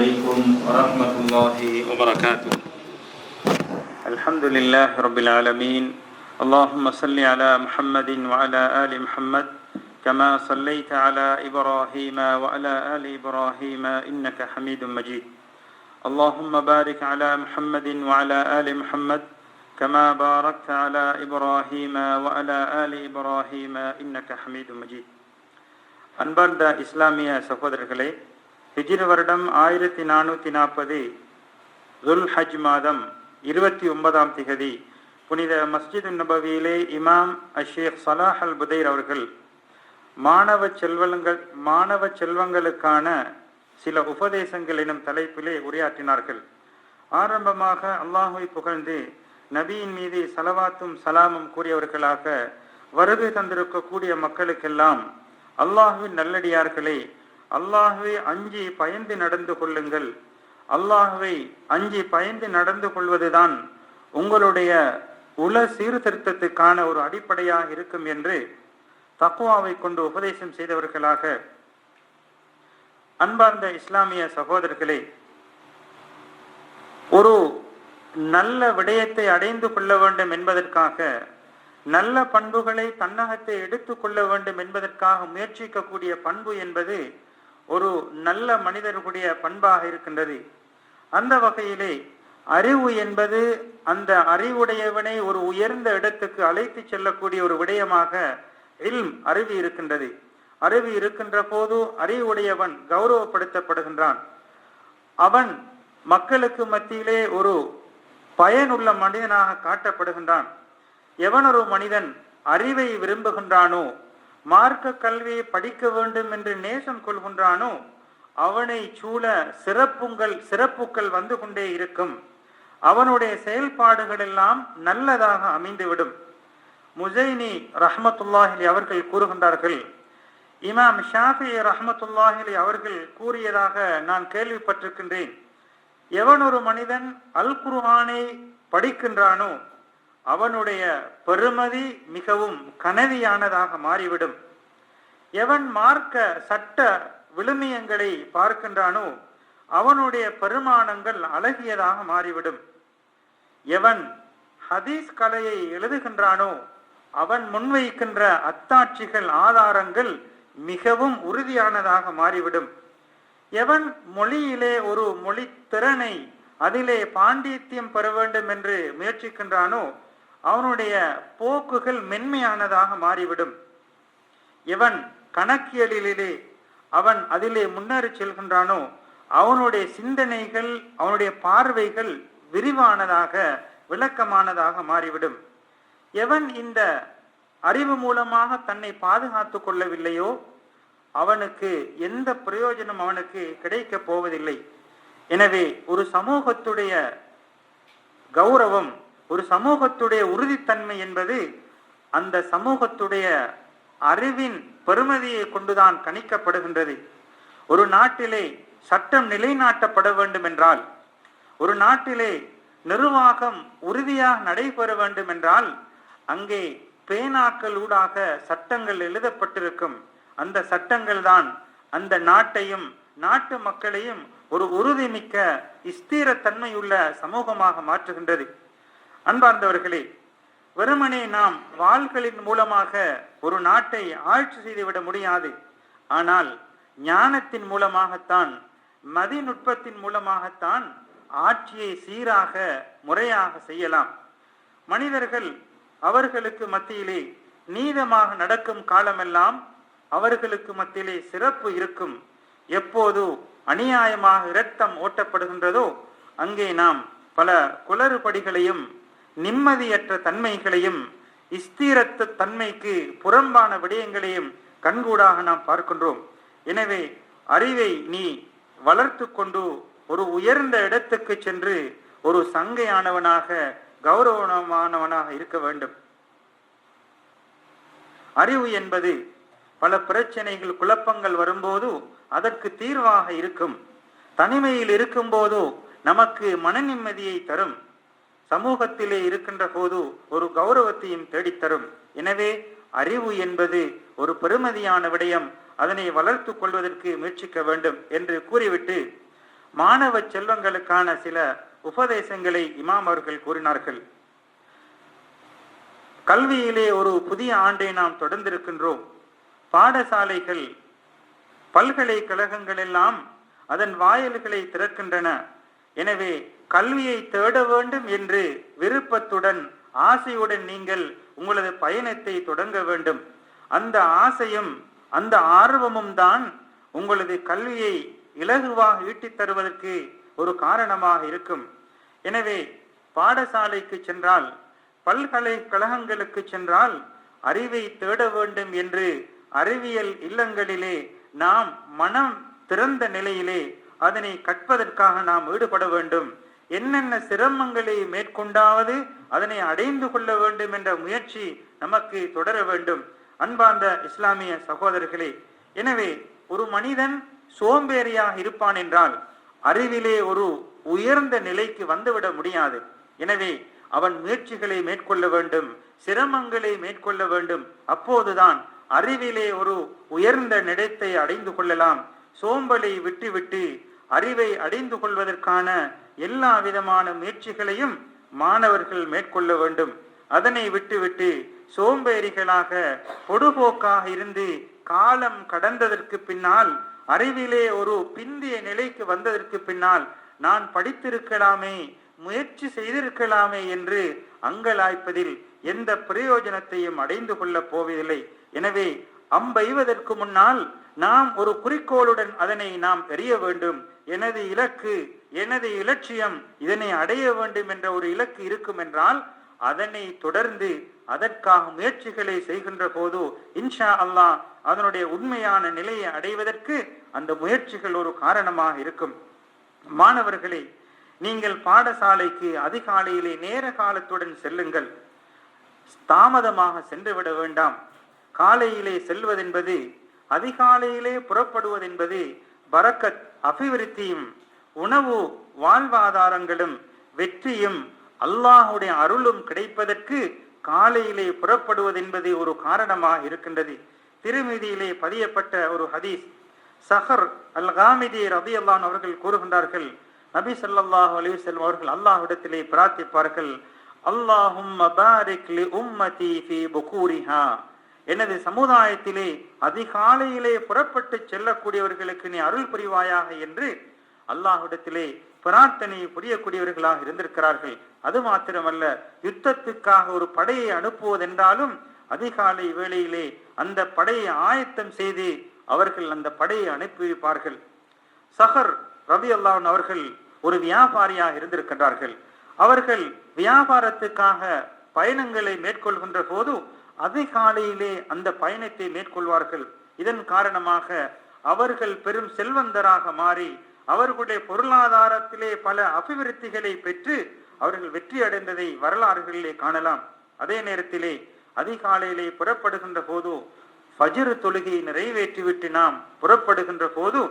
عليكم ورحمة الله وبركاته الحمد لله رب العالمين اللهم صل على محمد وعلى آل محمد كما صليت على إبراهيم وعلى آل إبراهيم إنك حميد مجيد اللهم بارك على محمد وعلى آل محمد كما باركت على إبراهيم وعلى آل إبراهيم إنك حميد مجيد அன்பார்ந்த இஸ்லாமிய சகோதரர்களே ஹிஜ்ர் வருடம் ஆயிரத்தி நானூற்றி நாற்பது துல் ஹஜ் மாதம் இருபத்தி ஒன்பதாம் திகதி. புனித மஸ்ஜித் நபவியிலே இமாம் அஷேக் சலாஹ் அல் புதைர் அவர்கள் மாணவ செல்வங்கள் மாணவ செல்வங்களுக்கான சில உபதேசங்கள் எனும் தலைப்பிலே உரையாற்றினார்கள். ஆரம்பமாக அல்லாஹுவை புகழ்ந்து நபியின் மீது சலவாத்தும் சலாமும் கூறியவர்களாக வருகை தந்திருக்கக்கூடிய மக்களுக்கெல்லாம் அல்லாஹுவின் நல்லடியார்களே அல்லாகவே அஞ்சி பயந்து நடந்து கொள்ளுங்கள். அல்லாகவே அஞ்சி பயந்து நடந்து கொள்வதுதான் உங்களுடைய உல சீர்திருத்தத்துக்கான ஒரு அடிப்படையாக இருக்கும் என்று தக்குவாவை கொண்டு உபதேசம் செய்தவர்களாக அன்பார்ந்த இஸ்லாமிய சகோதரர்களே ஒரு நல்ல விடயத்தை அடைந்து கொள்ள வேண்டும் என்பதற்காக நல்ல பண்புகளை தன்னகத்தை எடுத்துக் கொள்ள வேண்டும் என்பதற்காக முயற்சிக்கக்கூடிய பண்பு என்பது ஒரு நல்ல மனிதர்களுடைய பண்பாக இருக்கின்றது. அந்த வகையிலே அறிவு என்பது அந்த அறிவுடையவனை ஒரு உயர்ந்த இடத்துக்கு அழைத்து செல்லக்கூடிய ஒரு விடயமாக இல்ம் அறிவு இருக்கின்றது. அறிவு இருக்கின்ற போது அறிவுடையவன் கௌரவப்படுத்தப்படுகின்றான். அவன் மக்களுக்கு மத்தியிலே ஒரு பயனுள்ள மனிதனாக காட்டப்படுகின்றான். எவன் ஒரு மனிதன் அறிவை விரும்புகின்றானோ மார்க்க கல்வியை படிக்க வேண்டும் என்று நேசம் கொள்கின்றானோ அவனை சூழ சிறப்புங்கள் சிறப்புகள் வந்து கொண்டே இருக்கும். அவனுடைய செயல்பாடுகள் எல்லாம் நல்லதாக அமைந்துவிடும். முசைனி ரஹமத்துல்லாஹிலி அவர்கள் கூறுகின்றார்கள் இமாம் ஷாஃபி ரஹமத்துல்லாஹிலி அவர்கள் கூறியதாக நான் கேள்விப்பட்டிருக்கின்றேன். எவன் ஒரு மனிதன் அல் குர்ஆனை படிக்கின்றானோ அவனுடைய பெருமதி மிகவும் கனவியானதாக மாறிவிடும். எவன் மார்க்க சட்ட விழுமியங்களை பார்க்கின்றானோ அவனுடைய பெருமானங்கள் அழகியதாக மாறிவிடும். எவன் ஹதீஸ் கலையை எழுதுகின்றானோ அவன் முன்வைக்கின்ற அத்தாட்சிகள் ஆதாரங்கள் மிகவும் உறுதியானதாக மாறிவிடும். எவன் மொழியிலே ஒரு மொழி திறனை அதிலே பாண்டித்யம் பெற வேண்டும் என்று முயற்சிக்கின்றானோ அவனுடைய போக்குகள் மென்மையானதாக மாறிவிடும். எவன் கணக்கியலிலே அவன் அதிலே முன்னேறி செல்கின்றானோ அவனுடைய சிந்தனைகள் அவனுடைய பார்வைகள் விரிவானதாக விளக்கமானதாக மாறிவிடும். எவன் இந்த அறிவு மூலமாக தன்னை பாதுகாத்து கொள்ளவில்லையோ அவனுக்கு எந்த பிரயோஜனம் அவனுக்கு கிடைக்க போவதில்லை. எனவே ஒரு சமூகத்துடைய கௌரவம் ஒரு சமூகத்துடைய உறுதித்தன்மை என்பது அந்த சமூகத்துடைய அறிவின் பெருமதியை கொண்டுதான் கணிக்கப்படுகின்றது. ஒரு நாட்டிலே சட்டம் நிலைநாட்டப்பட வேண்டும் என்றால் ஒரு நாட்டிலே நிர்வாகம் உறுதியாக நடைபெற வேண்டும் என்றால் அங்கே பேனாக்கள் ஊடாக சட்டங்கள் எழுதப்பட்டிருக்கும். அந்த சட்டங்கள் தான் அந்த நாட்டையும் நாட்டு மக்களையும் ஒரு உறுதிமிக்க ஸ்தீரத்தன்மையுள்ள சமூகமாக மாற்றுகின்றது. அன்பார்ந்தவர்களே வெறுமனே நாம் வாள்களின் மூலமாக ஒரு நாட்டை ஆட்சி செய்துவிட முடியாது. ஆனால் ஞானத்தின் மூலமாகத்தான் மதிநுட்பத்தின் மூலமாகத்தான் ஆட்சியை சீராக முறையாக செய்யலாம். மனிதர்கள் அவர்களுக்கு மத்தியிலே நீதமாக நடக்கும் காலமெல்லாம் அவர்களுக்கு மத்தியிலே சிறப்பு இருக்கும். எப்போது அநியாயமாக இரத்தம் ஓட்டப்படுகின்றதோ அங்கே நாம் பல குளறுபடிகளையும் நிம்மதியற்ற தன்மைகளையும் ஸ்திரத்த தன்மைக்கு புறம்பான விடயங்களையும் கண்கூடாக நாம் பார்க்கின்றோம். எனவே அறிவை நீ வளர்த்து கொண்டு ஒரு உயர்ந்த இடத்துக்கு சென்று ஒரு சங்கையானவனாக கௌரவமானவனாக இருக்க வேண்டும். அறிவு என்பது பல பிரச்சனைகள் குழப்பங்கள் வரும்போது அதற்கு தீர்வாக இருக்கும். தனிமையில் இருக்கும் போதோ நமக்கு மன நிம்மதியை தரும். சமூகத்திலே இருக்கின்ற போது ஒரு கௌரவத்தையும் தேடித்தரும். எனவே அறிவு என்பது ஒரு பெருமதியான விடயம். அதனை வளர்த்து கொள்வதற்கு முயற்சிக்க வேண்டும் என்று கூறிவிட்டு மாணவ செல்வங்களுக்கான சில உபதேசங்களை இமாம் அவர்கள் கூறினார்கள். கல்வியிலே ஒரு புதிய ஆண்டை நாம் தொடர்ந்திருக்கின்றோம். பாடசாலைகள் பல்கலைக்கழகங்கள் எல்லாம் அதன் வாயில்களை திறக்கின்றன. எனவே கல்வியை தேட வேண்டும் என்று விருப்பத்துடன் ஆசையுடன் நீங்கள் உங்களது பயணத்தை தொடங்க வேண்டும். அந்த ஆசையும் அந்த ஆர்வமும் தான் உங்களது கல்வியை இலகுவாக ஈட்டித் தருவதற்கு ஒரு காரணமாக இருக்கும். எனவே பாடசாலைக்கு சென்றால் பல்கலைக்கழகங்களுக்கு சென்றால் அறிவை தேட வேண்டும் என்று அறிவியல் இல்லங்களிலே நாம் மனம் திறந்த நிலையிலே அதனை கற்பதற்காக நாம் ஈடுபட வேண்டும். என்னென்ன சிரமங்களை மேற்கொண்டாவது அதனை அடைந்து கொள்ள வேண்டும் என்ற முயற்சி நமக்கு தொடர வேண்டும். அன்பார்ந்த இஸ்லாமிய சகோதரர்களே எனவே ஒரு மனிதன் சோம்பேறியாக இருப்பான் என்றால் அறிவிலே ஒரு உயர்ந்த நிலைக்கு வந்துவிட முடியாது. எனவே அவன் முயற்சிகளை மேற்கொள்ள வேண்டும் சிரமங்களை மேற்கொள்ள வேண்டும். அப்போதுதான் அறிவிலே ஒரு உயர்ந்த நிலத்தை அடைந்து கொள்ளலாம். சோம்பலை விட்டுவிட்டு அறிவை அடைந்து கொள்வதற்கான எல்லா விதமான முயற்சிகளையும் மாணவர்கள் மேற்கொள்ள வேண்டும். அதனை விட்டுவிட்டு சோம்பேறிகளாக பொடுபோக்காக இருந்து காலம் கடந்ததற்கு பின்னால் அறிவிலே ஒரு பிந்திய நிலைக்கு வந்ததற்கு பின்னால் நான் படித்திருக்கலாமே முயற்சி செய்திருக்கலாமே என்று அங்கலாய்ப்பதில் எந்த பிரயோஜனத்தையும் அடைந்து கொள்ளப் போவதில்லை. எனவே அம்பெய்வதற்கு முன்னால் நாம் ஒரு குறிக்கோளுடன் அதனை நாம் எறிய வேண்டும். எனது இலக்கு எனது இலட்சியம் இதனை அடைய வேண்டும் என்ற ஒரு இலக்கு இருக்கும் என்றால் அதனை தொடர்ந்து அதற்காக முயற்சிகளை செய்கின்ற போது இன்ஷா அல்லாஹ் அதனுடைய உண்மையான நிலையை அடைவதற்கு அந்த முயற்சிகள் ஒரு காரணமாக இருக்கும். மாணவர்களே நீங்கள் பாடசாலைக்கு அதிகாலையிலே நேர காலத்துடன் செல்லுங்கள். தாமதமாக சென்றுவிட வேண்டாம். காலையிலே செல்வதென்பது அதிகாலையிலே புறப்படுவதென்பது பரக்கத் அபிவிருத்தியும் உணவு வாழ்வாதாரங்களும் வெற்றியும் அல்லாஹுடைய அருளும் கிடைப்பதற்கு காலையிலே புறப்படுவதென்பது ஒரு காரணமாக இருக்கின்றது. திருமதியிலே பதியப்பட்ட ஒரு ஹதீஸ் சஹர் அல் காமிதி ரபி அல்லான் அவர்கள் கூறுகின்றார்கள் நபி ஸல்லல்லாஹு அலி செல்வம் அவர்கள் அல்லாஹ்விடத்திலே பிரார்த்திப்பார்கள் அல்லாஹும் எனது சமுதாயத்திலே அதிகாலையிலே புறப்பட்டு செல்லக்கூடியவர்களுக்கு நீ அருள் புரிவாயாக என்று அல்லாஹிடத்திலே பிரார்த்தனையை புரியக்கூடியவர்களாக இருந்திருக்கிறார்கள். அது மாத்திரமல்ல யுத்தத்துக்காக ஒரு படையை அனுப்புவதென்றாலும் அதிகாலை வேளையிலே அந்த படையை ஆயத்தம் செய்து அவர்கள் அந்த படையை அனுப்பி வைப்பார்கள் சஹர் ரவி அல்லான் அவர்கள் ஒரு வியாபாரியாக இருந்திருக்கின்றார்கள். அவர்கள் வியாபாரத்துக்காக பயணங்களை மேற்கொள்கின்ற போது அதிகாலையிலே அந்த பயணத்தை மேற்கொள்வார்கள். இதன் காரணமாக அவர்கள் பெரும் செல்வந்தராக மாறி அவர்களுடைய பொருளாதாரத்திலே பல அபிவிருத்திகளை பெற்று அவர்கள் வெற்றி அடைந்ததை வரலாறுகளிலே காணலாம். அதே நேரத்திலே அதிகாலையிலே புறப்படுகின்ற போது ஃபஜ்ர் தொழுகையை நிறைவேற்றிவிட்டு நாம் புறப்படுகின்ற போது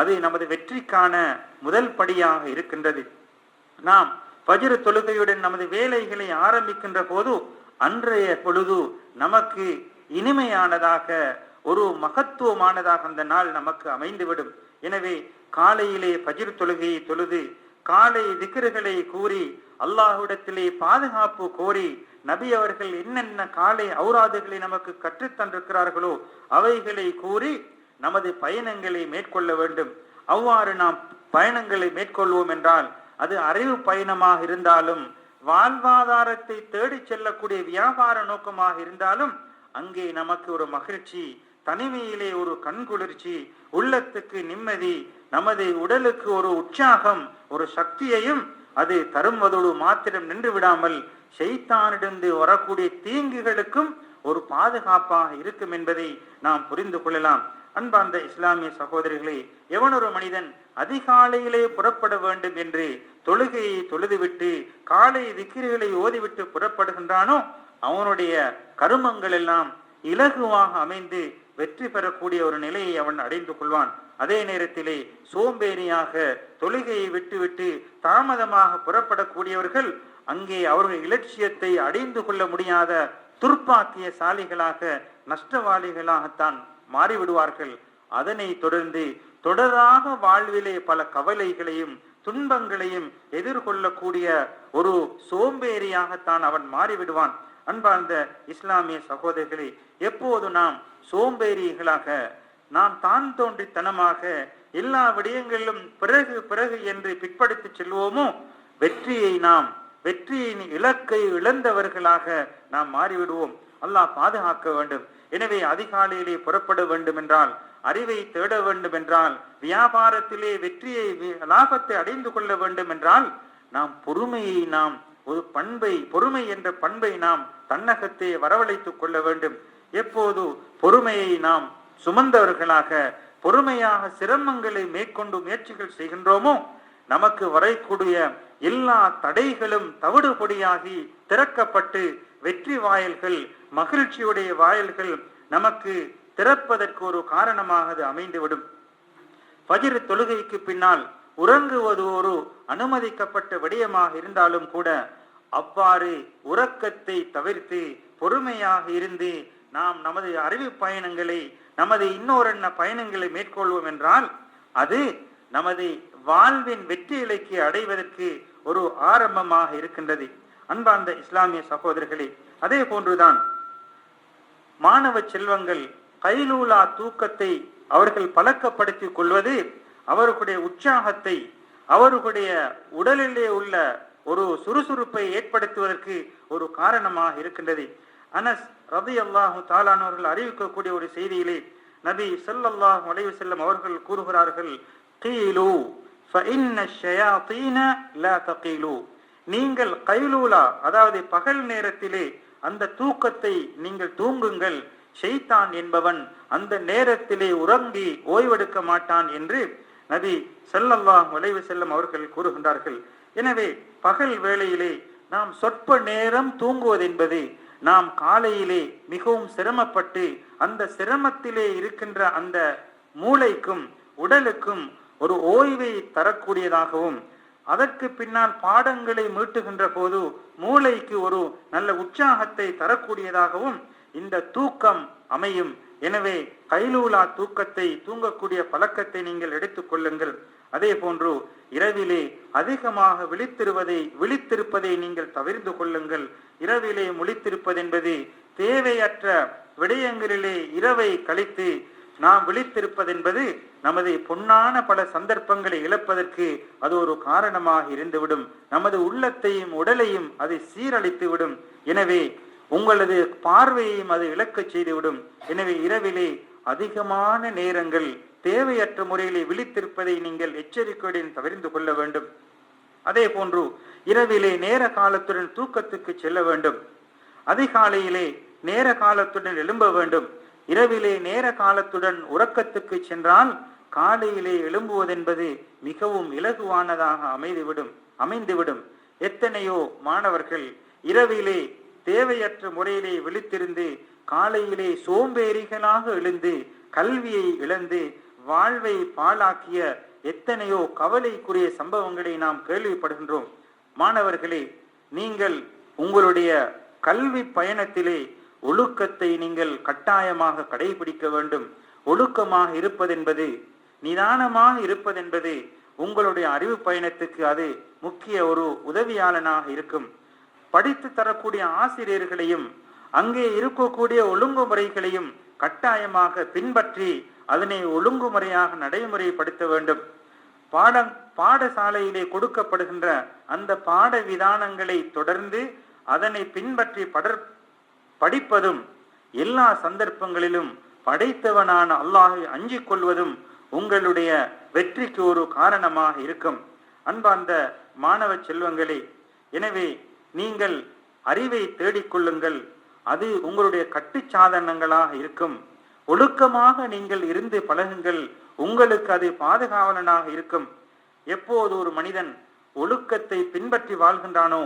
அது நமது வெற்றிக்கான முதல் படியாக இருக்கின்றது. நாம் பஜிரு தொழுகையுடன் நமது வேலைகளை ஆரம்பிக்கின்ற போது அன்றைய பொழுது நமக்கு இனிமையானதாக ஒரு மகத்துவமானதாக அந்த நாள் நமக்கு அமைந்துவிடும். எனவே காலையிலே பஜிர் தொழுகையை தொழுது காலை திக்கர்களை கூறி அல்லாஹ்விடத்திலே பாதுகாப்பு கோரி நபி அவர்கள் என்னென்ன காலை ஔராதுகளை நமக்கு கற்றுத்தந்திருக்கிறார்களோ அவைகளை கூறி நமது பயணங்களை மேற்கொள்ள வேண்டும். அவ்வாறு நாம் பயணங்களை மேற்கொள்வோம் என்றால் அது அறிவு பயணமாக இருந்தாலும் வாழ்வாதாரத்தை தேடி செல்லக்கூடிய வியாபார நோக்கமாக இருந்தாலும் அங்கே நமக்கு ஒரு மகிழ்ச்சி தனிமையிலே ஒரு கண்குளிர்ச்சி உள்ளத்துக்கு நிம்மதி நமது உடலுக்கு ஒரு உற்சாகம் ஒரு சக்தியையும் அது தருவதோடு மாத்திரம் நின்று விடாமல் செய்தானிடந்து வரக்கூடிய தீங்குகளுக்கும் ஒரு பாதுகாப்பாக இருக்கும் என்பதை நாம் புரிந்து கொள்ளலாம். அன்பார்ந்த இஸ்லாமிய சகோதரிகளே எவனொரு மனிதன் அதிகாலையிலே புறப்பட வேண்டும் என்று தொழுகையை தொழுதுவிட்டு காலை விக்கிரிகளை ஓதிவிட்டு புறப்படுகின்றானோ அவனுடைய கருமங்கள் எல்லாம் இலகுவாக அமைந்து வெற்றி பெறக்கூடிய ஒரு நிலையை அவன் அடைந்து கொள்வான். அதே நேரத்திலே சோம்பேறியாக தொழுகையை விட்டுவிட்டு தாமதமாக புறப்படக்கூடியவர்கள் அங்கே அவர்கள் இலட்சியத்தை அடைந்து கொள்ள முடியாத துர்ப்பாக்கிய சாலிகளாக நஷ்டவாளிகளாகத்தான் மாறிவிடுவார்கள். அதனை தொடர்ந்து தொடராக வாழ்விலே பல கவலைகளையும் துன்பங்களையும் எதிர்கொள்ளக்கூடிய ஒரு சோம்பேறியாகத்தான் அவன் மாறிவிடுவான். அன்பார்ந்த இஸ்லாமிய சகோதரிகளை எப்போது நாம் சோம்பேறிகளாக நாம் தான் தோன்றித்தனமாக எல்லா விடயங்களிலும் பிறகு பிறகு என்று பிற்படுத்தி செல்வோமோ வெற்றியை நாம் வெற்றியின் இலக்கை இழந்தவர்களாக நாம் மாறிவிடுவோம். அல்லாஹ் பாதுகாக்க வேண்டும். எனவே அதிகாலையிலே புறப்பட வேண்டும் என்றால் அறிவை தேட வேண்டும் என்றால் வியாபாரத்திலே வெற்றியை லாபத்தை அடைந்து கொள்ள வேண்டும் என்றால் நாம் பொறுமையை நாம் ஒரு பண்பை பொறுமை என்ற பண்பை நாம் தன்னகத்தை வரவழைத்துக் கொள்ள வேண்டும். எப்போது பொறுமையை நாம் சுமந்தவர்களாக பொறுமையாக சிரமங்களை மேற்கொண்டு முயற்சிகள் செய்கின்றோமோ நமக்கு வரக்கூடிய எல்லா தடைகளும் தவிடுபொடியாகி திறக்கப்பட்டு வெற்றி வாயில்கள் மகிழ்ச்சியுடைய வாயில்கள் நமக்கு திறப்பதற்கு ஒரு காரணமாக அது அமைந்துவிடும். பஜிர் தொழுகைக்கு பின்னால் உறங்குவது ஒரு அனுமதிக்கப்பட்ட விடயமாக இருந்தாலும் கூட அவ்வாறு உறக்கத்தை தவிர்த்து பொறுமையாக இருந்து நாம் நமது அறிவு பயணங்களை நமது இன்னொரென்ன பயணங்களை மேற்கொள்வோம் என்றால் அது நமது வாழ்வின் வெற்றி இலக்கை அடைவதற்கு ஒரு ஆரம்பமாக இருக்கின்றது. அன்பார்ந்த இஸ்லாமிய சகோதரர்களே அதே போன்றுதான் மாணவ செல்வங்கள் கைலூலா தூக்கத்தை அவர்கள் பழக்கப்படுத்திக் கொள்வது அவர்களுடைய உற்சாகத்தை அவர்களுடைய உடலிலே உள்ள ஒரு சுறுசுறுப்பை ஏற்படுத்துவதற்கு ஒரு காரணமாக இருக்கின்றது. அனஸ் ரபி அல்லாஹு தாலானவர்கள் அறிவிக்கக்கூடிய ஒரு செய்தியிலே நபி சொல்லல்லாஹ் உலைவு செல்லும் அவர்கள் கூறுகிறார்கள் கீலு நீங்கள் கைலூலா அதாவது பகல் நேரத்திலே அந்த தூக்கத்தை நீங்கள் தூங்குங்கள். ஷெய்தான் என்பவன் அந்த நேரத்திலே உறங்கி ஓய்வெடுக்க மாட்டான் என்று நபி ஸல்லல்லாஹு அலைஹி செல்லும் அவர்கள் கூறுகின்றார்கள். எனவே பகல் வேளையிலே நாம் சொற்ப நேரம் தூங்குவதென்பது நாம் காலையிலே மிகவும் சிரமப்பட்டு அந்த சிரமத்திலே இருக்கின்ற அந்த மூளைக்கும் உடலுக்கும் ஒரு ஓய்வை தரக்கூடியதாகவும் அதற்கு பின்னால் பாடங்களை மீட்டுகின்ற போது மூளைக்கு ஒரு நல்ல உற்சாகத்தை தரக்கூடியதாகவும் இந்த தூக்கம் அமையும். எனவே கைலூலா தூக்கத்தை தூங்கக்கூடிய பழக்கத்தை நீங்கள் எடுத்துக் கொள்ளுங்கள். அதே போன்று இரவிலே அதிகமாக விழித்திருவதை விழித்திருப்பதை நீங்கள் தவிர்த்து கொள்ளுங்கள். இரவிலே முழித்திருப்பது என்பது தேவையற்ற விடயங்களிலே இரவை கழித்து நாம் விழித்திருப்பது என்பது நமது பொன்னான பல சந்தர்ப்பங்களை இழப்பதற்கு அது ஒரு காரணமாக இருந்துவிடும். நமது உள்ளத்தையும் உடலையும் அதை சீரழித்து விடும் எனவே உங்களது பார்வையையும் அது இழக்கச் செய்துவிடும். எனவே இரவிலே அதிகமான நேரங்கள் தேவையற்ற முறையிலே விழித்திருப்பதை நீங்கள் எச்சரிக்கையுடன் தவிர்த்து கொள்ள வேண்டும். அதே போன்று இரவிலே நேர காலத்துடன் தூக்கத்துக்கு செல்ல வேண்டும். அதிகாலையிலே நேர காலத்துடன் எழும்ப வேண்டும். இரவிலே நேர காலத்துடன் உறக்கத்துக்கு சென்றால் காலையிலே எழும்புவதென்பது மிகவும் இலகுவானதாக அமைந்துவிடும் அமைந்துவிடும். எத்தனையோ மாணவர்கள் இரவிலே தேவையற்ற முறையிலே விழித்திருந்து காலையிலே சோம்பேறிகளாக எழுந்து கல்வியை இழந்து வாழ்வை பாழாக்கிய எத்தனையோ கவலைக்குரிய சம்பவங்களை நாம் கேள்விப்படுகின்றோம். மாணவர்களே நீங்கள் உங்களுடைய கல்வி பயணத்திலே ஒழுக்கத்தை நீங்கள் கட்டாயமாக கடைபிடிக்க வேண்டும். ஒழுக்கமாக இருப்பதென்பது நிதானமாக இருப்பதென்பது உங்களுடைய அறிவு பயணத்துக்கு அது முக்கிய ஒரு உதவியாளனாக இருக்கும். படித்து தரக்கூடிய ஆசிரியர்களையும் அங்கே இருக்கக்கூடிய ஒழுங்குமுறைகளையும் கட்டாயமாக பின்பற்றி அதனை ஒழுங்குமுறையாக நடைமுறைப்படுத்த வேண்டும். பாடம் பாடசாலையிலே கொடுக்கப்படுகின்ற அந்த பாட விதானங்களை தொடர்ந்து அதனை பின்பற்றி படர் படிப்பதும் எல்லா சந்தர்ப்பங்களிலும் படைத்தவனான அல்லாஹை அஞ்சிக் கொள்வதும் உங்களுடைய வெற்றிக்கு ஒரு காரணமாக இருக்கும். அன்பார்ந்த மாணவ செல்வங்களே எனவே நீங்கள் அறிவை தேடிக்கொள்ளுங்கள் அது உங்களுடைய கட்டுச்சாதனங்களாக இருக்கும். ஒழுக்கமாக நீங்கள் இருந்து பழகுங்கள். உங்களுக்கு அது பாதுகாவலனாக இருக்கும். எப்போது ஒரு மனிதன் ஒழுக்கத்தை பின்பற்றி வாழ்கின்றானோ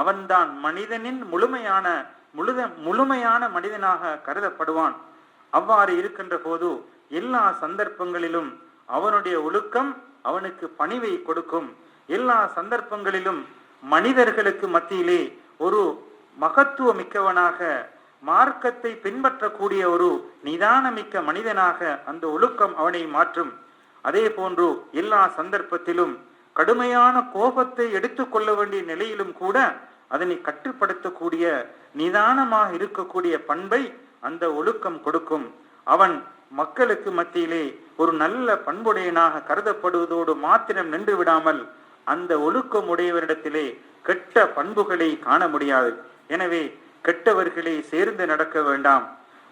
அவன்தான் மனிதனின் முழுமையான முழுத முழுமையான மனிதனாக கருதப்படுவான். அவ்வாறு இருக்கின்ற போது எல்லா சந்தர்ப்பங்களிலும் அவனுடைய ஒழுக்கம் அவனுக்கு பணிவை கொடுக்கும். எல்லா சந்தர்ப்பங்களிலும் மனிதர்களுக்கு மத்தியிலே ஒரு மகத்துவ மிக்கவனாக மார்க்கத்தை பின்பற்றக்கூடிய ஒரு நிதானமிக்க மனிதனாக அந்த ஒழுக்கம் அவனை மாற்றும். அதே போன்று எல்லா சந்தர்ப்பத்திலும் கடுமையான கோபத்தை எடுத்துக்கொள்ள வேண்டிய நிலையிலும் கூட அதனை கட்டுப்படுத்தக்கூடிய நிதானமாக இருக்கக்கூடிய பண்பை அந்த ஒழுக்கம் கொடுக்கும். அவன் மக்களுக்கு மத்தியிலே ஒரு நல்ல பண்புடையனாக கருதப்படுவதோடு மாத்திரம் நின்று விடாமல் அந்த ஒழுக்கம் உடையவரிடத்திலே கெட்ட பண்புகளை காண முடியாது. எனவே கெட்டவர்களை சேர்ந்து நடக்க வேண்டாம்.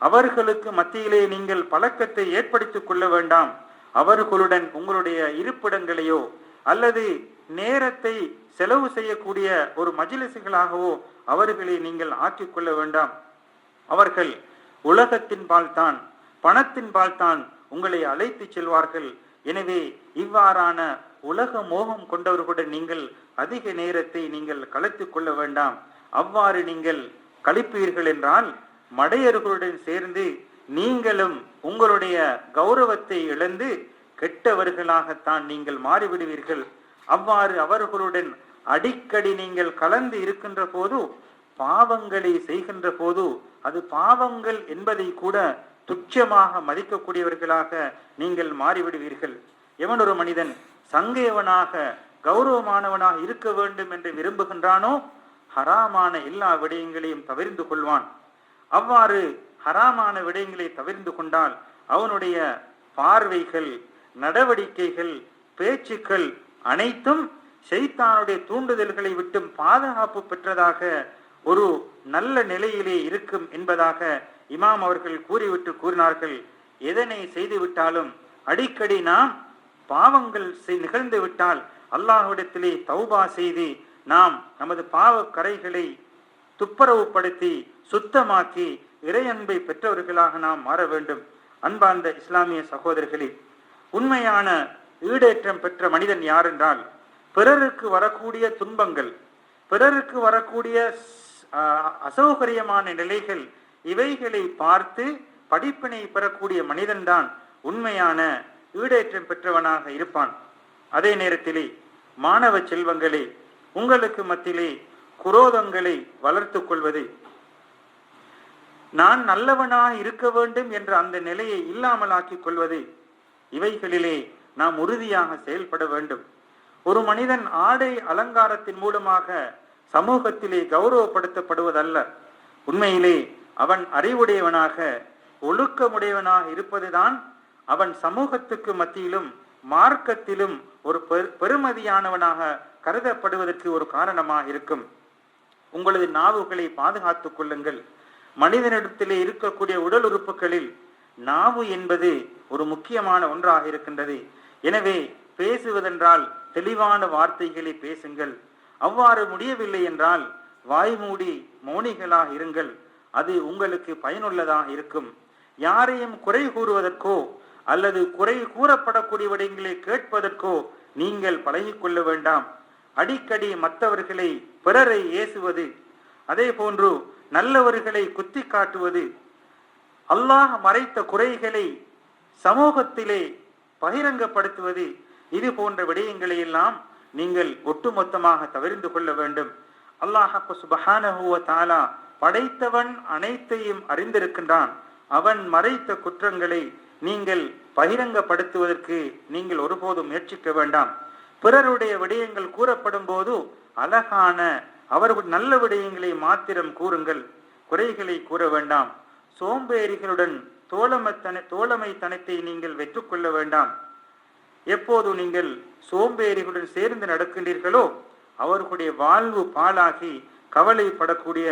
அவர்களுக்கு மத்தியிலே நீங்கள் பழக்கத்தை ஏற்படுத்திக் கொள்ள வேண்டாம். அவர்களுடன் உங்களுடைய இருப்பிடங்களையோ அல்லது நேரத்தை செலவு செய்யக்கூடிய ஒரு மஜிலிசுகளாகவோ அவர்களை நீங்கள் ஆக்கிக் கொள்ள வேண்டாம். அவர்கள் உலகத்தின் பால்தான் பணத்தின் பால்தான் உங்களை அழைத்து செல்வார்கள். எனவே இவ்வாறான உலக மோகம் கொண்டவர்களுடன் நீங்கள் அதிக நேரத்தை நீங்கள் கலைத்துக் கொள்ள வேண்டாம். அவ்வாறு நீங்கள் கழிப்பீர்கள் என்றால் மடையர்களுடன் சேர்ந்து நீங்களும் உங்களுடைய கௌரவத்தை இழந்து கெட்டவர்களாகத்தான் நீங்கள் மாறிவிடுவீர்கள். அவ்வாறு அவர்களுடன் அடிக்கடி நீங்கள் கலந்து இருக்கின்ற போது பாவங்களை செய்கின்ற போது அது பாவங்கள் என்பதை கூட துச்சமாக மதிக்கக்கூடியவர்களாக நீங்கள் மாறிவிடுவீர்கள். எவன் ஒரு மனிதன் சங்கையவனாக கௌரவமானவனாக இருக்க வேண்டும் என்று விரும்புகின்றானோ ஹராமான எல்லா விடயங்களையும் தவிர்ந்து கொள்வான். அவ்வாறு ஹராமான விடயங்களை தவிர்ந்து கொண்டால் அவனுடைய பார்வைகள் நடவடிக்கைகள் பேச்சுக்கள் அனைத்தும் ஷைத்தானுடைய தூண்டுதல்களை விட்டும் பாதுகாப்பு பெற்றதாக ஒரு நல்ல நிலையிலே இருக்கும் என்பதாக இமாம் அவர்கள் கூறிவிட்டு கூறினார்கள். எதனை செய்துவிட்டாலும் அடிக்கடி நாம் பாவங்கள் செய்- நிகழ்ந்து விட்டால் அல்லாஹ்விடத்திலே தௌபா செய்து நாம் நமது பாவ கரைகளை துப்புரவுப்படுத்தி சுத்தமாக்கி இறையன்பை பெற்றவர்களாக நாம் மாற வேண்டும். அன்பார்ந்த இஸ்லாமிய சகோதரர்களே உண்மையான ஈடேற்றம் பெற்ற மனிதன் யார் என்றால் பிறருக்கு வரக்கூடிய துன்பங்கள் பிறருக்கு வரக்கூடிய அசௌகரியமான நிலைகள் இவைகளை பார்த்து படிப்பினை பெறக்கூடிய மனிதன்தான் உண்மையான ஈடேற்றம் பெற்றவனாக இருப்பான். அதே நேரத்திலே மாணவ செல்வங்களே உங்களுக்கு மத்தியிலே குரோதங்களை வளர்த்து கொள்வது. நான் நல்லவனாக இருக்க வேண்டும் என்ற அந்த நிலையை இல்லாமலாக்கிக் கொள்வது. இவைகளிலே நாம் உறுதியாக செயல்பட வேண்டும். ஒரு மனிதன் ஆடை அலங்காரத்தின் மூலமாக சமூகத்திலே கௌரவப்படுத்தப்படுவதல்ல. உண்மையிலே அவன் அறிவுடையவனாக ஒழுக்கமுடையவனாக இருப்பதுதான் அவன் சமூகத்துக்கு மத்தியிலும் மார்க்கத்திலும் ஒரு பெரு- பெருமதியானவனாக கருதப்படுவதற்கு ஒரு காரணமாக இருக்கும். உங்களது நாவுகளை பாதுகாத்துக் கொள்ளுங்கள். மனிதனிடத்திலே இருக்கக்கூடிய உடல் உறுப்புகளில் நாவு என்பது ஒரு முக்கியமான ஒன்றாக இருக்கின்றது. எனவே பேசுவதென்றால் தெளிவான வார்த்தைகளை பேசுங்கள். அவ்வாறு முடியவில்லை என்றால் வாய்மூடி மௌனிகளாக இருங்கள். அது உங்களுக்கு பயனுள்ளதாக இருக்கும். யாரையும் குறை கூறுவதற்கோ அல்லது குறை கூறப்படக்கூடிய விடயங்களை கேட்பதற்கோ நீங்கள் பழகிக்கொள்ள வேண்டாம். அடிக்கடி மற்றவர்களை பிறரை ஏசுவது அதே போன்று நல்லவர்களை குத்தி காட்டுவது அல்லாஹ் மறைத்த குறைகளை சமூகத்திலே பகிரங்கப்படுத்துவது இது போன்ற விடயங்களை எல்லாம் நீங்கள் ஒட்டுமொத்தமாக தவிர்ந்து கொள்ள வேண்டும். அல்லாஹ் சுபஹானஹுவ தாலா படைத்தவன் அனைத்தையும் அறிந்திருக்கின்றான். அவன் மறைத்த குற்றங்களை நீங்கள் பகிரங்கப்படுத்துவதற்கு நீங்கள் ஒருபோதும் முயற்சிக்க வேண்டாம். பிறருடைய விடயங்கள் கூறப்படும் போது அழகான அவர்கள் நல்ல விடயங்களை மாத்திரம் கூறுங்கள். குறைகளை கூற வேண்டாம். சோம்பேறிகளுடன் தோழமத்தன தோழமைத்தனத்தை நீங்கள் வெற்றுக்கொள்ள வேண்டாம். எப்போது நீங்கள் சோம்பேறிகளுடன் சேர்ந்து நடக்கின்றீர்களோ அவர்களுடைய வாழ்வு பாழாகி கவலைப்படக்கூடிய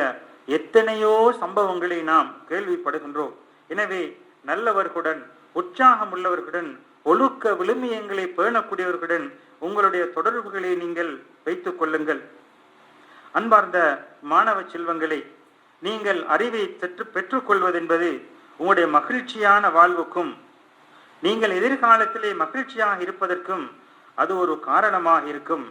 எத்தனையோ சம்பவங்களை நாம் கேள்விப்படுகின்றோம். எனவே நல்லவர்களுடன் உற்சாகம் உள்ளவர்களுடன் ஒழுக்க விழுமியங்களை பேணக்கூடியவர்களுடன் உங்களுடைய தொடர்புகளை நீங்கள் வைத்துக் கொள்ளுங்கள். அன்பார்ந்த மாணவ செல்வங்களை நீங்கள் அறிவை பெற்று பெற்றுக்கொள்வதென்பது உங்களுடைய மகிழ்ச்சியான வாழ்வுக்கும் நீங்கள் எதிர்காலத்திலே மகிழ்ச்சியாக இருப்பதற்கும் அது ஒரு காரணமாக இருக்கும்.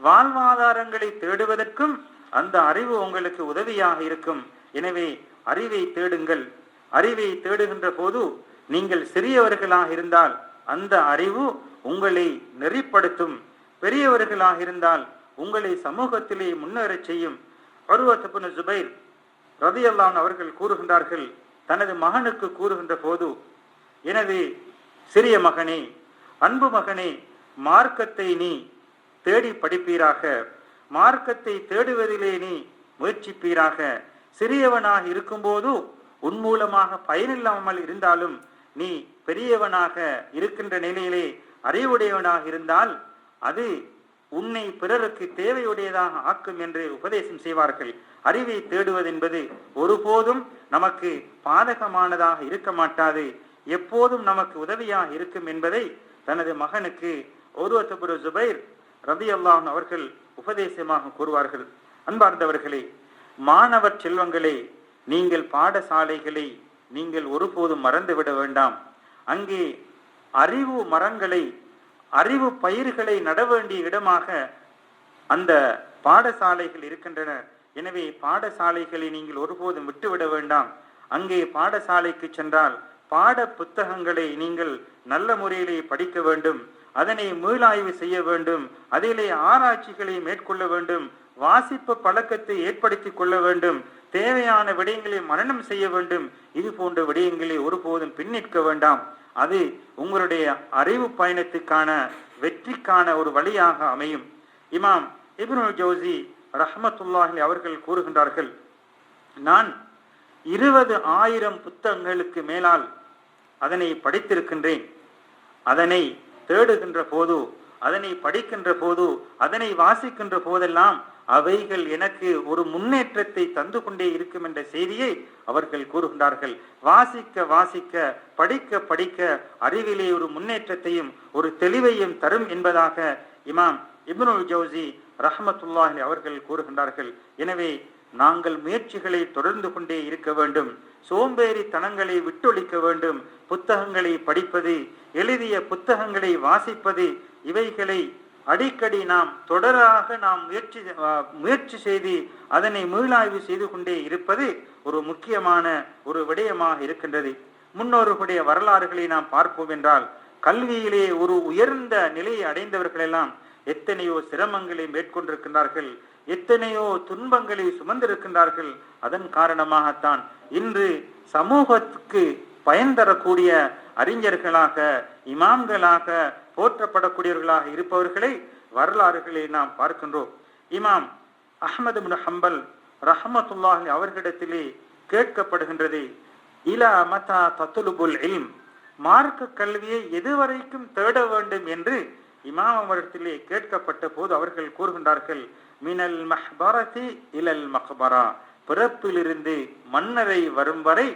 வாழ்வாதாரங்களை தேடுவதற்கும் அந்த அறிவு உங்களுக்கு உதவியாக இருக்கும். எனவே அறிவை தேடுங்கள். அறிவை தேடுகின்ற போது நீங்கள் சிறியவர்களாக இருந்தால் அந்த அறிவு உங்களை நெறிப்படுத்தும். பெரியவர்களாக இருந்தால் உங்களை சமூகத்திலே முன்னேறச் செய்யும். பருவத்தப்புன ஜுபைர் ரதியல்லான் அவர்கள் கூறுகின்றார்கள் தனது மகனுக்கு கூறுகின்ற போது எனவே சிறிய மகனே அன்பு மகனே மார்க்கத்தை நீ தேடி படிப்பீராக. மார்க்கத்தை தேடுவதிலே நீ முயற்சிப்பீராக. சிறியவனாக இருக்கும்போது உன் மூலமாக பயனில்லாமல் இருந்தாலும் நீ பெரியவனாக இருக்கின்ற நிலையிலே அறிவுடையவனாக இருந்தால் அது உன்னை பிறருக்கு தேவையுடையதாக ஆக்கும் என்று உபதேசம் செய்வார்கள். அறிவை தேடுவது என்பது ஒருபோதும் நமக்கு பாதகமானதாக இருக்க மாட்டாது. எப்போதும் நமக்கு உதவியாக இருக்கும் என்பதை தனது மகனுக்கு ஒருவத்தபுர ஜுபைர் ரபி அல்லாஹ் அவர்கள் உபதேசமாக கூறுவார்கள். அன்பார்ந்தவர்களே மாணவர் செல்வங்களே நீங்கள் பாடசாலைகளை நீங்கள் ஒருபோதும் மறந்துவிட வேண்டாம். அங்கே அறிவு மரங்களை அறிவு பயிர்களை நட வேண்டிய இடமாக அந்த பாடசாலைகள் இருக்கின்றன. எனவே பாடசாலைகளை நீங்கள் ஒருபோதும் விட்டுவிட வேண்டாம். அங்கே பாடசாலைக்கு சென்றால் பாட புத்தகங்களை நீங்கள் நல்ல முறையிலே படிக்க வேண்டும் அதனை மீளாய்வு செய்ய வேண்டும் அதிலே ஆராய்ச்சிகளை மேற்கொள்ள வேண்டும் வாசிப்பு பழக்கத்தை ஏற்படுத்திக் கொள்ள வேண்டும் தேவையான விடயங்களை மரணம் செய்ய வேண்டும் இது போன்ற விடயங்களை ஒருபோதும் பின்னிற்க வேண்டாம். அது உங்களுடைய அறிவு பயணத்துக்கான வெற்றிக்கான ஒரு வழியாக அமையும். இமாம் இப்னு ஜோசி ரஹமத்துல்லாஹி அவர்கள் கூறுகின்றார்கள் நான் இருபது ஆயிரம் புத்தகங்களுக்கு மேலால் அதனை படித்திருக்கின்றேன். அதனை தேடுகின்ற போது அதனை படிக்கின்ற போது அதனை வாசிக்கின்ற போதெல்லாம் அவைகள் எனக்கு ஒரு முன்னேற்றத்தை தந்து கொண்டே இருக்கும் என்ற செய்தியை அவர்கள் கூறுகின்றார்கள். வாசிக்க வாசிக்க படிக்க படிக்க அறிவிலே ஒரு முன்னேற்றத்தையும் ஒரு தெளிவையும் தரும் என்பதாக இமாம் இப்னுல் ஜவுசி ரஹமத்துல்லாஹி அவர்கள் கூறுகின்றார்கள். எனவே நாங்கள் முயற்சிகளை தொடர்ந்து கொண்டே இருக்க வேண்டும். சோம்பேறி தனங்களை விட்டொழிக்க வேண்டும். புத்தகங்களை படிப்பது எழுதிய புத்தகங்களை வாசிப்பது இவைகளை அடிக்கடி நாம் தொடராக நாம் முயற்சி முயற்சி செய்து அதனை மீளாய்வு செய்து கொண்டே இருப்பது ஒரு முக்கியமான ஒரு விடயமாக இருக்கின்றது. முன்னோர்களுடைய வரலாறுகளை நாம் பார்ப்போம் என்றால் கல்வியிலே ஒரு உயர்ந்த நிலையை அடைந்தவர்களெல்லாம் எத்தனையோ சிரமங்களை மேற்கொண்டிருக்கின்றார்கள். எத்தனையோ துன்பங்களை சுமந்திருக்கின்றார்கள். அதன் காரணமாகத்தான் இன்று சமூகத்துக்கு பயன் தரக்கூடிய அறிஞர்களாக இமாம்களாக போற்றப்படக்கூடியவர்களாக இருப்பவர்களை வரலாறுகளை நாம் பார்க்கின்றோம். இமாம் அஹமது முன் ஹம்பல் ரஹமத்துல்லாஹி அவர்களிடத்திலே கேட்கப்படுகின்றது இலா மதா தத்துலுபுல் இல்ம்? மார்க்க கல்வியை எதுவரைக்கும் தேட வேண்டும்? என்று இமாம் அவரிடத்திலே கேட்கப்பட்ட போது அவர்கள் கூறுகின்றார்கள் மினல் மஹ்பரதி இலல் மஹ்பரா. பிறப்பிலிருந்து மன்னரை வரும் வரை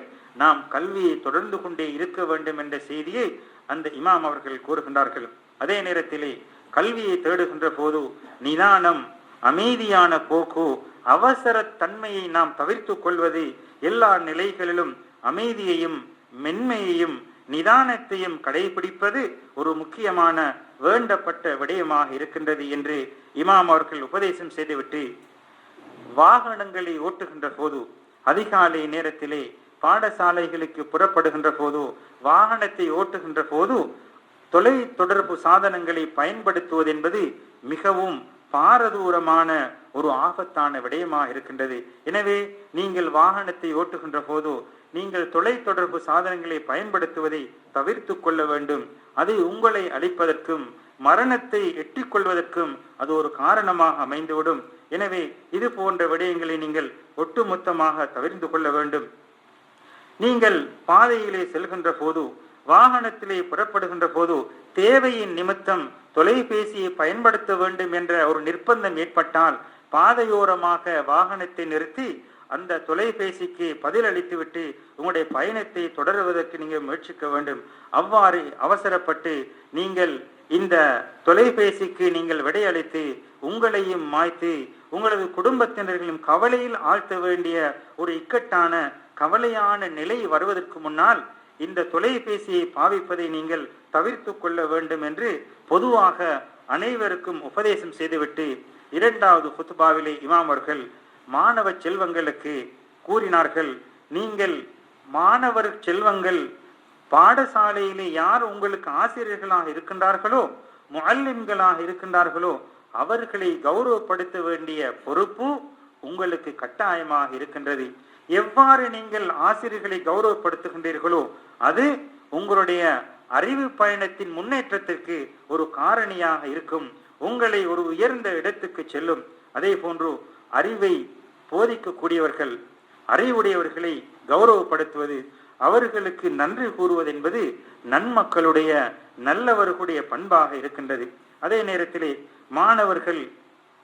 நாம் கல்வியை தொடர்ந்து கொண்டே இருக்க வேண்டும் என்ற செய்தியை அந்த இமாம் அவர்கள் கூறுகின்றார்கள். அதே நேரத்திலே கல்வியை தேடுகின்ற போது நிதானம் அமைதியான போக்கு அவசர தன்மையை நாம் தவிர்த்து கொள்வது எல்லா நிலைகளிலும் அமைதியையும் மென்மையையும் நிதானத்தையும் கடைபிடிப்பது ஒரு முக்கியமான வேண்டப்பட்ட விடயமாக இருக்கின்றது என்று இமாம் அவர்கள் உபதேசம் செய்துவிட்டு வாகனங்களை ஓட்டுகின்ற போது அதிகாலை நேரத்திலே பாடசாலைகளுக்கு புறப்படுகின்ற போது வாகனத்தை ஓட்டுகின்ற போது தொலை தொடர்பு சாதனங்களை பயன்படுத்துவது என்பது மிகவும் பாரதூரமான ஒரு ஆபத்தான விடயமாக இருக்கின்றது. எனவே நீங்கள் வாகனத்தை ஓட்டுகின்ற போதோ நீங்கள் தொலை தொடர்பு சாதனங்களை பயன்படுத்துவதை தவிர்த்து கொள்ள வேண்டும். அது உங்களை அழிப்பதற்கும் மரணத்தை எட்டிக்கொள்வதற்கும் அது ஒரு காரணமாக அமைந்துவிடும். எனவே இது போன்ற விடயங்களை நீங்கள் ஒட்டுமொத்தமாக தவிர்த்து கொள்ள வேண்டும். நீங்கள் பாதையிலே செல்கின்ற போது வாகனத்திலே புறப்படுகின்ற போது தேவையின் நிமித்தம் தொலைபேசியை பயன்படுத்த வேண்டும் என்ற ஒரு நிர்பந்தம் ஏற்பட்டால் பாதையோரமாக வாகனத்தை நிறுத்தி அந்த தொலைபேசிக்கு பதில் அளித்துவிட்டு உங்களுடைய பயணத்தை தொடருவதற்கு நீங்கள் முயற்சிக்க வேண்டும். அவ்வாறு அவசரப்பட்டு நீங்கள் இந்த தொலைபேசிக்கு நீங்கள் விடையளித்து உங்களையும் மாய்த்து உங்களது குடும்பத்தினர்களையும் கவலையில் ஆழ்த்த வேண்டிய ஒரு இக்கட்டான கவலையான நிலை வருவதற்கு முன்னால் இந்த தொலைபேசியை பாவிப்பதை நீங்கள் தவிர்த்து கொள்ள வேண்டும் என்று பொதுவாக அனைவருக்கும் உபதேசம் செய்துவிட்டு இரண்டாவது குத்துபாவிலே இமாம் அவர்கள் மாணவ செல்வங்களுக்கு கூறினார்கள். நீங்கள் மாணவர் செல்வங்கள் பாடசாலையிலே யார் உங்களுக்கு ஆசிரியர்களாக இருக்கின்றார்களோ முல்லிம்களாக இருக்கின்றார்களோ அவர்களை கௌரவப்படுத்த வேண்டிய பொறுப்பு உங்களுக்கு கட்டாயமாக இருக்கின்றது. எவ்வாறு நீங்கள் ஆசிரியர்களை கௌரவப்படுத்துகின்றீர்களோ அது உங்களுடைய அறிவு பயணத்தின் முன்னேற்றத்திற்கு ஒரு காரணியாக இருக்கும். உங்களை ஒரு உயர்ந்த இடத்துக்கு செல்லும். அதே போன்று அறிவை போதிக்கக்கூடியவர்கள் அறிவுடையவர்களை கௌரவப்படுத்துவது அவர்களுக்கு நன்றி கூறுவது என்பது நன்மக்களுடைய நல்லவர்களுடைய பண்பாக இருக்கின்றது. அதே நேரத்திலே மாணவர்கள்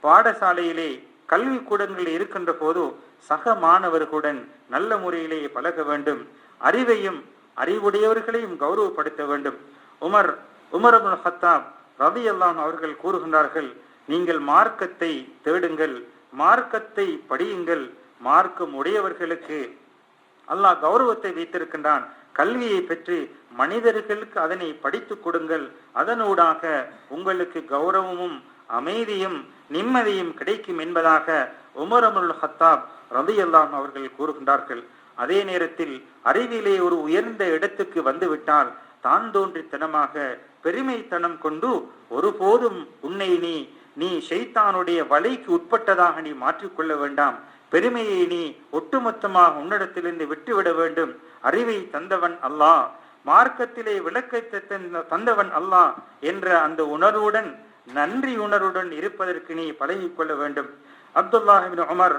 பாடசாலையிலே கல்வி கூடங்களில் இருக்கின்ற போது சக மாணவர்களுடன் நல்ல முறையிலே பழக வேண்டும். அறிவையும் அறிவுடையவர்களையும் கௌரவப்படுத்த வேண்டும். உமர் உமர் அபுல் ஹத்தாப் ரவி அல்லாம் அவர்கள் கூறுகின்றார்கள் நீங்கள் மார்க்கத்தை தேடுங்கள் மார்க்கத்தை படியுங்கள் மார்க்கம் உடையவர்களுக்கு அல்லாஹ் கௌரவத்தை வைத்திருக்கின்றான். கல்வியை பெற்று மனிதர்களுக்கு அதனை படித்து கொடுங்கள். அதனூடாக உங்களுக்கு கௌரவமும் அமைதியும் நிம்மதியும் கிடைக்கும் என்பதாக உமர் அமுல் ஹத்தாப் ரதி அல்லாம் அவர்கள் கூறுகின்றார்கள். அதே நேரத்தில் அறிவிலே ஒரு உயர்ந்த இடத்துக்கு வந்துவிட்டால் தான் தோன்றித்தனமாக பெருமைத்தனம் கொண்டு ஒருபோதும் உன்னை நீ நீ ஷைத்தானுடைய வலைக்கு உட்பட்டதாக நீ மாற்றிக்கொள்ள வேண்டாம். பெருமையை நீ ஒட்டுமொத்தமாக உன்னிடத்திலிருந்து விட்டுவிட வேண்டும். அறிவை தந்தவன் அல்லாஹ் மார்க்கத்திலே விளக்கத்தை தந்தவன் அல்லாஹ் என்ற அந்த உணர்வுடன் நன்றி உணர்வுடன் இருப்பதற்கு நீ பழகிக்கொள்ள வேண்டும். அப்துல்லாஹிபின் உமர்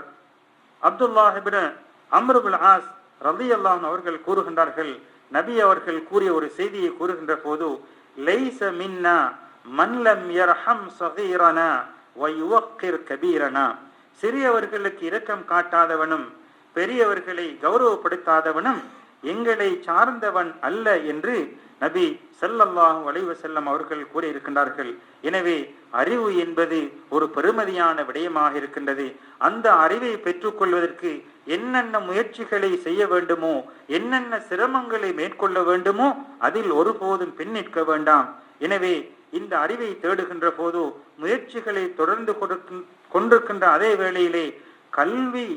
அப்துல்லாஹிபின் அம்ருபுல் ஆஸ் ரவி அல்லாஹ் அவர்கள் கூறுகின்றார்கள் நபி அவர்கள் கூறிய ஒரு செய்தியை கூறுகின்ற போது லைச மின்னா மன்லம் யர்ஹம் சகீரனா வயுவக்கிர் கபீரனா. சிறியவர்களுக்கு இரக்கம் காட்டாதவனும் பெரியவர்களை கௌரவப்படுத்தாதவனும் எங்களை சார்ந்தவன் அல்ல என்று நபி செல்லல்லாஹு வளைவு செல்லம் அவர்கள் கூறியிருக்கின்றார்கள் எனவே அறிவு என்பது ஒரு பெருமதியான விடயமாக இருக்கின்றது. அந்த அறிவை பெற்றுக்கொள்வதற்கு என்னென்ன முயற்சிகளை செய்ய வேண்டுமோ என்னென்ன சிரமங்களை மேற்கொள்ள வேண்டுமோ அதில் ஒருபோதும் பின் நிற்க வேண்டாம். எனவே இந்த அறிவை தேடுகின்ற போது முயற்சிகளை தொடர்ந்து கொண்டிருக்கின்ற அதே வேளையிலே கல்வி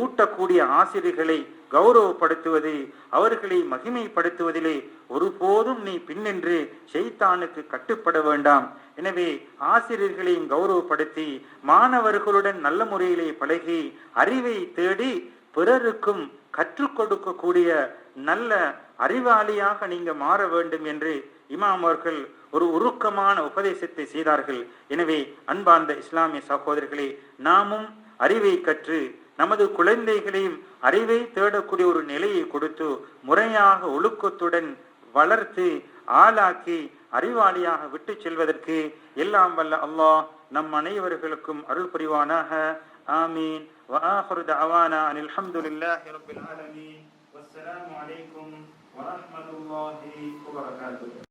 ஊட்டக்கூடிய ஆசிரியர்களை கௌரவப்படுத்துவது அவர்களை மகிமைப்படுத்துவதிலே ஒருபோதும் நீ பின்னின்று செய்தானுக்கு கட்டுப்பட வேண்டாம். எனவே ஆசிரியர்களையும் கௌரவப்படுத்தி மாணவர்களுடன் நல்ல முறையிலே பழகி அறிவை தேடி பிறருக்கும் கற்றுக் கொடுக்கக்கூடிய நல்ல அறிவாளியாக நீங்க மாற வேண்டும் என்று இமாம் அவர்கள் ஒரு உருக்கமான உபதேசத்தை செய்தார்கள். எனவே அன்பார்ந்த இஸ்லாமிய சகோதரர்களே நாமும் அறிவை கற்று நமது குழந்தைகளையும் அறிவை தேடக்கூடிய ஒரு நிலையை கொடுத்து முறையாக ஒழுக்கத்துடன் வளர்த்து ஆளாக்கி அறிவாளியாக விட்டு செல்வதற்கு எல்லாம் வல்ல அல்லாஹ் நம் அனைவர்களுக்கும் அருள் புரிவானாக ஆமீன் وآخر دعوانا أن الحمد لله رب العالمين والسلام عليكم ورحمة الله وبركاته